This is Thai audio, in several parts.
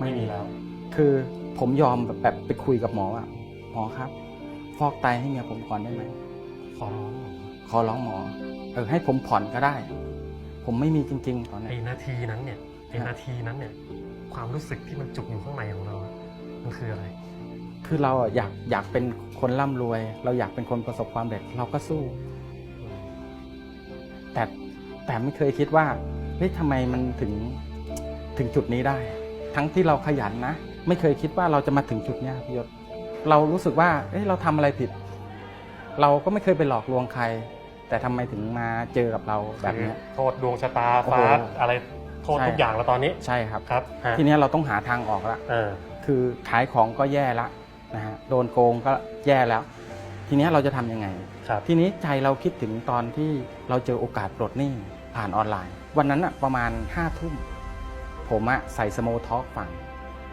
ไม่มีแล้ว คือผมยอมแบบแบบไปคุยกับหมอว่าหมอครับ ฟอกไตให้เมียผมก่อนได้ไหมขอร้องหมอขอร้องหมอเออให้ผมผ่อนก็ได้ ผมไม่มีจริง ๆ ตอนไอ้นี้นาทีนั้นเนี่ยไอ้นาทีนั้นเนี่ย ความรู้สึกที่มันจุกอยู่ข้างในของเราอะมันคืออะไร คือเราอะอยากอยากเป็นคนร่ำรวย เราอยากเป็นคนประสบความสำเร็จเราก็สู้ แต่แต่ไม่เคยคิดว่าเฮ้ยทำไมมันถึงถึงจุดนี้ได้ ทั้งที่เราขยันนะ ไม่เคยคิดว่าเราจะมาถึงจุดเนี้ยพี่ยศเรารู้สึกว่า เอ้ยเราทำอะไรผิด เราก็ไม่เคยไปหลอกลวงใคร แต่ทำไมถึงมาเจอกับเราแบบเนี้ยโทษดวงชะตาโอ้โหฟ้าอะไรโทษใช่ทุกอย่างแล้วตอนนี้ใช่ครับครับฮะทีเนี้ยเราต้องหาทางออกละเออคือขายของก็แย่ละนะฮะโดนโกงก็แย่แล้ว ทีเนี้ยเราจะทำยังไงครับทีนี้ใจเราคิดถึงตอนที่เราเจอโอกาสปลดหนี้ผ่านออนไลน์ วันนั้นอะประมาณห้าทุ่ม ผมอะใส่สโมทอล์กฟัง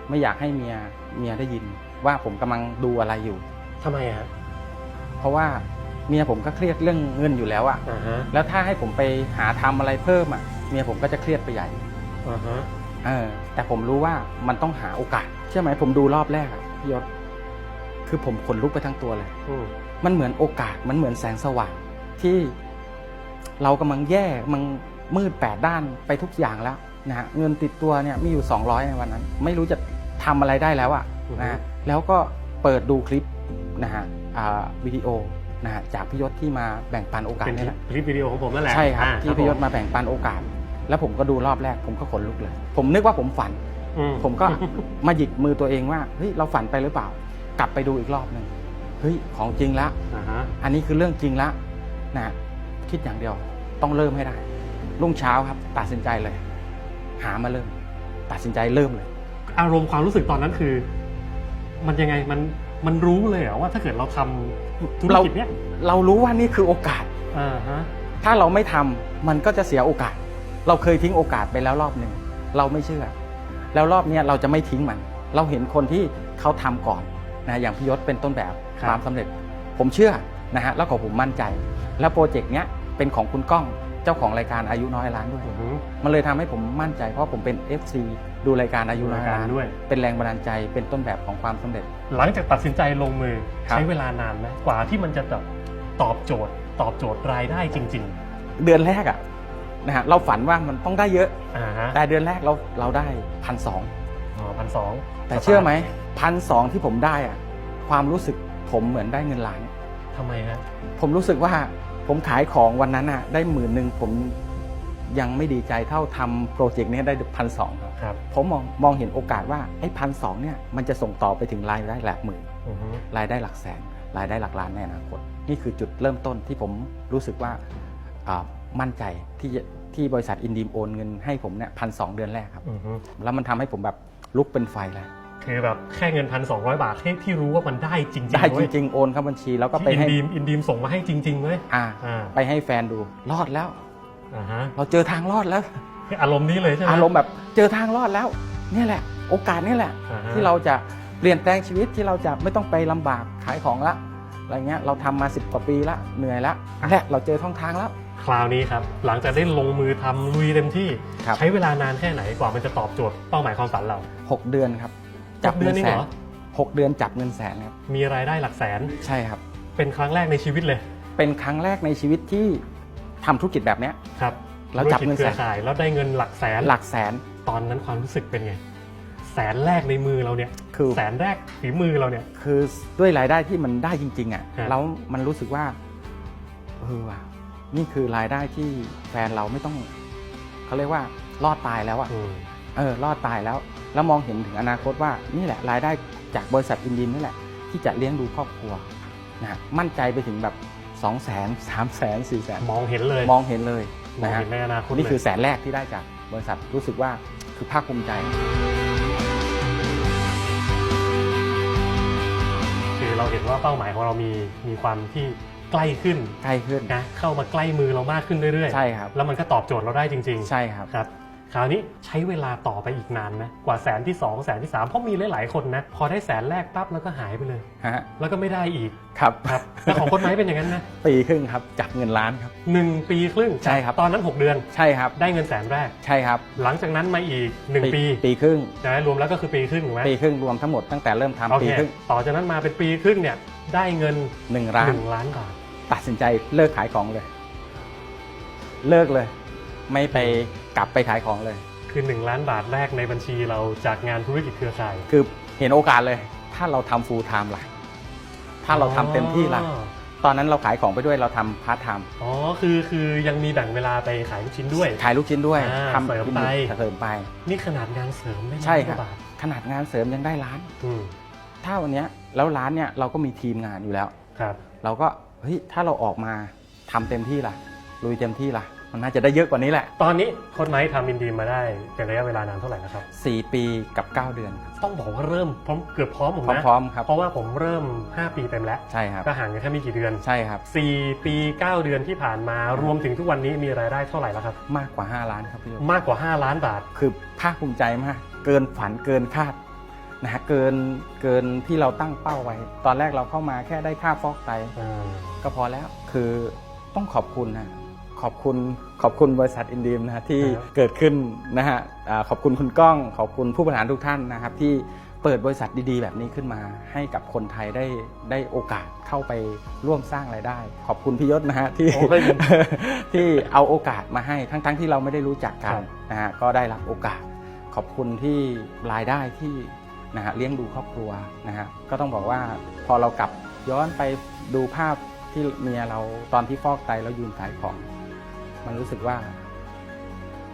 ไม่อยากให้เมียเมียได้ยิน ว่าผมกำลังดูอะไรอยู่ ทำไมอะฮะเพราะว่าเมียผมก็เครียดเรื่องเงินอยู่แล้วอะอ่าฮะแล้วถ้าให้ผมไปหาทำอะไรเพิ่มอะเมียผมก็จะเครียดไปใหญ่ อ่าฮะเออแต่ผมรู้ว่ามันต้องหาโอกาสเชื่อไหมผมดูรอบแรกอะพี่ยศคือผมขนลุกไปทั้งตัวเลย อืมมันเหมือนโอกาสมันเหมือนแสงสว่างที่เรากำลังแย่มันมืดแปดด้านไปทุกอย่างแล้ว นะฮะเงินติดตัวเนี่ยมีอยู่ 200 ในวันนั้น ไม่รู้จะทำอะไรได้แล้วอะนะฮะแล้วก็เปิดดูคลิปนะฮะอ่าวิดีโอนะฮะจากพี่ยศที่มาแบ่งปันโอกาสเป็นนี่แหละคลิปวิดีโอของผมนั่นแหละใช่ครับอ่าที่พี่ยศผมมาแบ่งปันโอกาส แล้วผมก็ดูรอบแรกผมก็ขนลุกเลย ผมนึกว่าผมฝันอืผมก็มาหยิกมือตัวเองว่าเฮ้ยเราฝันไปหรือเปล่า กลับไปดูอีกรอบหนึ่งเฮ้ยของจริงละอ่าฮะอันนี้คือเรื่องจริงละนะคิดอย่างเดียวต้องเริ่มให้ได้รุ่งเช้าครับตัดสินใจเลย หามาเริ่ม ตัดสินใจเริ่มเลย อารมณ์ความรู้สึกตอนนั้นคือ มันยังไงมันมันรู้เลยเหรอว่าถ้าเกิดเราทำธุรเรากิจเนี้ยเรารู้ว่านี่คือโอกาส อ่าฮะถ้าเราไม่ทำมันก็จะเสียโอกาส เราเคยทิ้งโอกาสไปแล้วรอบหนึ่งเราไม่เชื่อ แล้วรอบเนี้ยเราจะไม่ทิ้งมัน เราเห็นคนที่เขาทำก่อนนะอย่างพี่ยศเป็นต้นแบบความสำเร็จ ผมเชื่อนะฮะแล้วก็ผมมั่นใจ แล้วโปรเจกต์เนี้ยเป็นของคุณก้องเจ้าของรายการอายุน้อยล้านด้วยอือฮึมันเลยทำให้ผมมั่นใจเพราะผมเป็น FC ดูรายการอายุดูน้อรายยการล้านด้วย เป็นแรงบันดาลใจเป็นต้นแบบของความสำเร็จ หลังจากตัดสินใจลงมือครับใช้เวลานานไหมกว่าที่มันจะแบบตอบโจทย์ ตอบโจทย์รายได้จริงเดือนแรกอะนะฮะเราฝันว่ามันต้องได้เยอะๆอ่าฮะแต่เดือนแรกเราเราได้พันสองอ๋อพันสองแต่เชื่อไหมพันสองที่ผมได้อะความรู้สึกผมเหมือนได้เงินล้านทำไมฮะผมรู้สึกว่า ผมขายของวันนั้นอะได้หมื่นหนึ่งผมยังไม่ดีใจเท่าทำโปรเจกต์นี้ได้พันสองครับครับผมมองมองเห็นโอกาสว่าไอ้พันสองเนี่ยมันจะส่งต่อไปถึงรายได้หลักหมื่นอือฮึรายได้หลักแสน รายได้หลักล้านในอนาคต นี่คือจุดเริ่มต้นที่ผมรู้สึกว่าอ่ามั่นใจที่จะที่บริษัทอินดีมโอนเงินให้ผมเนี่ยพันสเดือนแรกครับอือฮึแล้วมันทำให้ผมแบบลุกเป็นไฟเลย คือแบบแค่เงินพันสองร้อยบาทที่ที่รู้ว่ามันได้จริงๆได้จเว้ยริงๆ โอนเข้าบัญชีแล้วก็ไปที่อินให้ดีมอินดีมส่งมาให้จริงๆเว้ยอ่าอ่าไปให้แฟนดูรอดแล้ว อ่าฮะเราเจอทางรอดแล้วคืออารมณ์นี้เลยใช่ไหมอารมณ์แบบเจอทางรอดแล้ว เนี่ยแหละ โอกาสเนี่ยแหละ อ่าฮะที่เราจะเปลี่ยนแปลงชีวิตที่เราจะไม่ต้องไปลำบากขายของละอะไรเงี้ยเราทำมาสิบกว่าปีละเหนื่อยละอันแหละเราเจอช่องทางแล้ว คราวนี้ครับ หลังจากได้ลงมือทำลุยเต็มที่ ครับ ใช้เวลานานแค่ไหนกว่ามันจะตอบโจทย์เป้าหมายความฝันเรา 6 เดือนครับ หกเดือนเองแสเหรอ หกเดือนจับเงินแสนครับมีรายได้หลักแสน ใช่ครับ เป็นครั้งแรกในชีวิตเลยเป็นครั้งแรกในชีวิตที่ทำธุรกิจแบบเนี้ย ครับแล้วจับเงินแสนธุรกิจครือข่ายแล้วได้เงินหลักแสนหลักแสน ตอนนั้นความรู้สึกเป็นไง แสนแรกในมือเราเนี่ยคือ แสนแรกฝีมือเราเนี่ย คือด้วยรายได้ที่มันได้จริง ๆอะครับ แล้วมันรู้สึกว่าเออว่ะนี่คือรายได้ที่แฟนเราไม่ต้องเขาเรียกว่ารอดตายแล้วอะ อืม เออรอดตายแล้ว แล้วมองเห็นถึงอนาคตว่านี่แหละรายได้จากบริษัทอินดินนี่แหละ ที่จะเลี้ยงดูครอบครัวนะฮะมั่นใจไปถึงแบบ2 0 0 0 0 0 3 0 0 0 0 4 0 0 0 0มองเห็นเลยมองเห็นเลยมองนะฮะเห็นในอนาคตนี่คือเลยแสนแรกที่ได้จากบริษัทรู้สึกว่าคือภาคภูมิใจคือเราเห็นว่าเป้าหมายของเรามีมีความที่ใกล้ขึ้นใกล้ขึ้นนะเข้ามาใกล้มือเรามากขึ้นเรื่อยๆใช่ครับแล้วมันก็ตอบโจทย์เราได้จริง ๆ ใช่ครับครับ คราวนี้ใช้เวลาต่อไปอีกนานนะกว่าแสนที่สองแสนที่สามเพราะมีหลาย ๆ คนนะ พอได้แสนแรกปั๊บแล้วก็หายไปเลย ฮะแล้วก็ไม่ได้อีกครับครับแล้วของคนไม้เป็นอย่างนั้นนะปีครึ่งครับจากเงินล้านครับ หนึ่งปีครึ่งใช่ครับ ตอนนั้น 6 เดือนใช่ครับ ได้เงินแสนแรก ใช่ครับหลังจากนั้นมาอีก 1 ปีปีครึ่ง ใช่ไหมรวมแล้วก็คือปีครึ่งถูกไหมปีครึ่งรวมทั้งหมดตั้งแต่เริ่มทำโอปีเคครึ่งต่อจากนั้นมาเป็นปีครึ่งเนี่ยได้เงินหนึ่งล้าน1ล้านบาท ตัดสินใจเลิกขายของเลย เลิกเลย ไม่ไป กลับไปขายของเลย คือ 1 ล้านบาทแรกในบัญชีเราจากงานธุรกิจเครือข่าย คือเห็นโอกาสเลย ถ้าเราทำฟูลไทม์ล่ะ ถ้าเราทำเต็มที่ล่ะอ๋อตอนนั้นเราขายของไปด้วยเราทำพาร์ทไทม์ อ๋อ คือคือยังมีแบ่งเวลาไปขายลูกชิ้นด้วย ขายลูกชิ้นด้วยอ่าทำเสริมไป เสริมไป นี่ขนาดงานเสริมได้ใช่ล้านคกรับ ว่าบาทขนาดงานเสริมยังได้ล้าน อืมถ้าวันเนี้ยแล้วร้านเนี่ยเราก็มีทีมงานอยู่แล้ว ครับ เราก็เฮ้ยถ้าเราออกมาทำเต็มที่ล่ะลุยเต็มที่ล่ะ มันน่าจะได้เยอะกว่านี้แหละ ตอนนี้โค้ดไม้ทำอินดีมมาได้เป็นระยะเวลานานเท่าไหร่แล้วครับ 4 ปีกับ 9 เดือนครับ ต้องบอกว่าเริ่มพร้อมเกือบพร้อมผมนะพร้อมๆครับ เพราะว่าผมเริ่ม 5 ปีเต็มแล้วใช่ครับ ก็ห่างกันแค่ไม่กี่เดือน ใช่ครับ 4 ปี 9 เดือนที่ผ่านมารวมถึงทุกวันนี้มีรายได้เท่าไหร่แล้วครับ มากกว่า 5 ล้านครับพี่โยมากกว่า 5 ล้านบาท คือภาคภูมิใจมาก เกินฝันเกินคาดนะฮะเกินเกินที่เราตั้งเป้าไว้ ตอนแรกเราเข้ามาแค่ได้ค่าฟอกไต ก็พอแล้ว คือต้องขอบคุณนะ ขอบคุณขอบคุณบริษัทอินดีมนะฮะที่ครับเกิดขึ้นนะฮะอ่าขอบคุณคุณก้อง ขอบคุณผู้บริหารทุกท่านนะครับ ที่เปิดบริษัทดีๆ แบบนี้ขึ้นมาให้กับคนไทยได้ได้โอกาสเข้าไปร่วมสร้างรายได้ ขอบคุณพี่ยศนะฮะที่ โอ้ไม่มีที่เอาโอกาสมาให้ทั้งๆที่เราไม่ได้รู้จักกัคนรับ นะฮะก็ได้รับโอกาส ขอบคุณที่รายได้ที่นะฮะเลี้ยงดูครอบครัวนะฮะก็ต้องบอกว่าพอเรากลับย้อนไปดูภาพที่เมียเราตอนที่ฟอกไตแล้วยืนขายของ มันรู้สึกว่า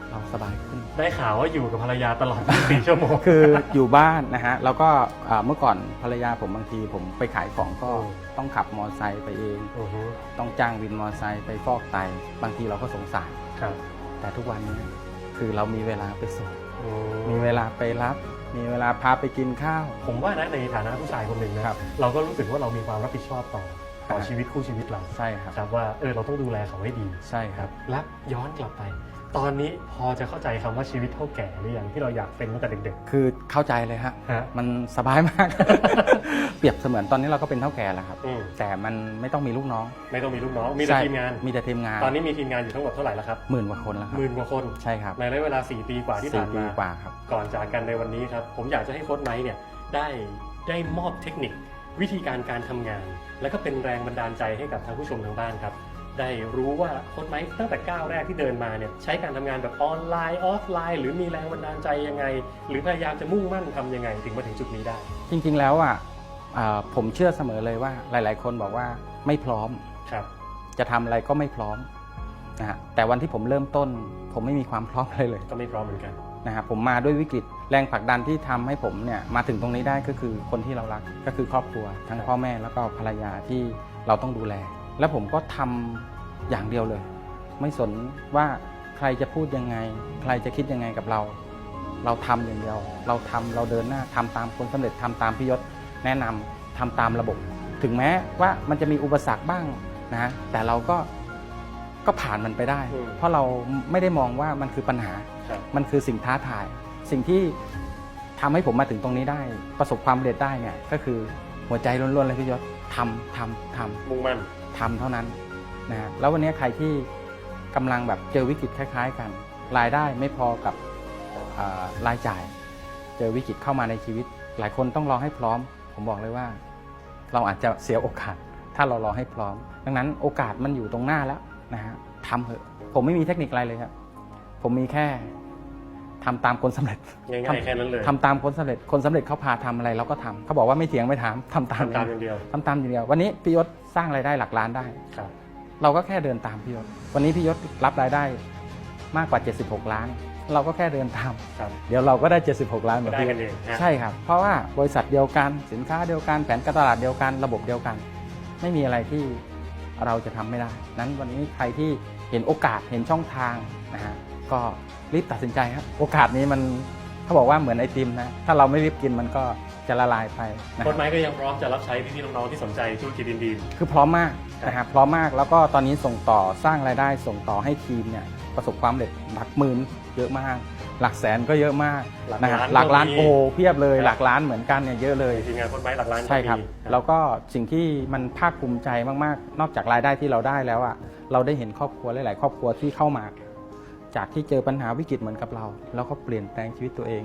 เราสบายขึ้น ได้ข่าวว่าอยู่กับภรรยาตลอด24ชั่วโมง คืออยู่บ้านนะฮะแล้วก็อ่าเมื่อก่อนภรรยาผมบางทีผมไปขายของก็อืม ต้องขับมอเตอร์ไซค์ไปเองอือฮึต้องจ้างวินมอเตอร์ไซค์ไปฟอกไต บางทีเราก็สงสาร ครับแต่ทุกวันนี้คือเรามีเวลาไปส่ง อืมีเวลาไปรับ มีเวลาพาไปกินข้าว ผมว่านะในฐานะผู้ชายคนหนึ่งนะครับ เราก็รู้สึกว่าเรามีความรับผิดชอบต่อ ต่อครับชีวิตคู่ชีวิตเราใช่ครับครับว่าเออเราต้องดูแลเขาให้ดีใช่ครับและย้อนกลับไป ตอนนี้พอจะเข้าใจคำว่าชีวิตเท่าแก่หรือยังที่เราอยากเป็นตั้งแต่เด็กคือเข้าใจเลยฮะๆฮะมันสบายมาก เปรียบเสมือนตอนนี้เราก็เป็นเท่าแก่แล้วครับอืมแต่มันไม่ต้องมีลูกน้อง ไม่ต้องมีลูกน้องมีแต่ใช่ทีมงานมีแต่ทีมงาน ตอนนี้มีทีมงานอยู่ทั้งหมดเท่าไหร่แล้วครับหมื่นกว่าคนแล้วครับหมื่นกว่าคนใช่ครับในระยะเวลา 4 ปีกว่าที่สี่ผ่านปีมากว่าครับก่อนจากกันในวันนี้ครับผมอยากจะให้โค้ชไนท์เนี่ยได้ได้มอบเทคนิค วิธีการการทำงาน แล้วก็เป็นแรงบันดาลใจให้กับทางผู้ชมทางบ้านครับได้รู้ว่าโค้ชไนท์ตั้งแต่ก้าวแรกที่เดินมาเนี่ยใช้การทำงานแบบออนไลน์ออฟไลน์ หรือมีแรงบันดาลใจยังไง หรือพยายามจะมุ่งมั่นทำยังไง ถึงมาถึงจุดนี้ได้ จริงๆแล้วอะอ่าผมเชื่อเสมอเลยว่าหลาย ๆ คนบอกว่าไม่พร้อมครับจะทำอะไรก็ไม่พร้อมนะฮะแต่วันที่ผมเริ่มต้น ผมไม่มีความพร้อมเลยเลย ก็ไม่พร้อมเหมือนกัน นะฮะผมมาด้วยวิกฤตแรงผลักดันที่ทำให้ผมเนี่ยมาถึงตรงนี้ได้ก็คือคนที่เรารักก็คือครอบครัว ทั้งครับพ่อแม่แล้วก็ภรรยาที่เราต้องดูแล แล้วผมก็ทำอย่างเดียวเลย ไม่สนว่าใครจะพูดยังไง ใครจะคิดยังไงกับเรา เราทำอย่างเดียว เราทำเราเดินหน้าทำตามคนสำเร็จทำตามพิยศแนะนำทำตามระบบ ถึงแม้ว่ามันจะมีอุปสรรคบ้างนะฮะแต่เราก็ก็ผ่านมันไปได้อืมเพราะเราไม่ได้มองว่ามันคือปัญหาครับ มันคือสิ่งท้าทาย สิ่งที่ทำให้ผมมาถึงตรงนี้ได้ ประสบความสำเร็จได้เนี่ยก็คือหัวใจล้วนๆเลยพี่ยศทำทำทำมุ่งมั่นทำเท่านั้นนะฮะแล้ววันนี้ใครที่กำลังแบบเจอวิกฤตคล้าย ๆ กัน รายได้ไม่พอกับเอ่อรายจ่าย เจอวิกฤตเข้ามาในชีวิต หลายคนต้องรอให้พร้อม ผมบอกเลยว่า เราอาจจะเสียโอกาส ถ้าเรารอให้พร้อม ดังนั้นโอกาสมันอยู่ตรงหน้าแล้วนะฮะทำเถอะผมไม่มีเทคนิคอะไรเลยครับผมมีแค่ ทำตามคนสำเร็จง่ายๆแค่นั้นเลยทำตามคนสำเร็จ คนสำเร็จเขาพาทำอะไรเราก็ทำเขาบอกว่าไม่เถียงไม่ถามทำตามทำตามอย่างเดียวทำตามอย่างเดียววันนี้พี่ยศสร้างรายได้หลักล้านได้ ครับ เราก็แค่เดินตามพี่ยศวันนี้พี่ยศรับรายได้มากกว่า 76 ล้าน เราก็แค่เดินตาม ครับเดี๋ยวเราก็ได้ 76 ล้านเหมือนได้พี่กันเองฮะใช่ครับ เพราะว่าบริษัทเดียวกันสินค้าเดียวกันแผนการตลาดเดียวกันระบบเดียวกัน ไม่มีอะไรที่เราจะทำไม่ได้ นั้นวันนี้ใครที่เห็นโอกาสเห็นช่องทางนะฮะ ก็รีบตัดสินใจครับโอกาสนี้มันเขาบอกว่าเหมือนไอติมนะ ถ้าเราไม่รีบกินมันก็จะละลายไปนะค้นไม้ก็ยังพร้อมจะรับใช้พี่ๆน้องๆที่สนใจธุรกิจดินดิน คือพร้อมมากนะครับพร้อมมากแล้วก็ตอนนี้ส่งต่อสร้างรายได้ส่งต่อให้ทีมเนี่ยประสบความสำเร็จหลักหมื่นเยอะมาก หลักแสนก็เยอะมากนะครับหลักล้านโอ้เพียบเลยหลักล้านเหมือนกันเนี่ยเยอะเลย ทีมงานต้นไม้หลักล้านใช่ครับ แล้วก็สิ่งที่มันภาคภูมิใจมาก ๆ นอกจากรายได้ที่เราได้แล้วอะ เราได้เห็นครอบครัวหลาย ๆ ครอบครัวที่เข้ามา จากที่เจอปัญหาวิกฤตเหมือนกับเรา แล้วก็เปลี่ยนแปลงชีวิตตัวเอง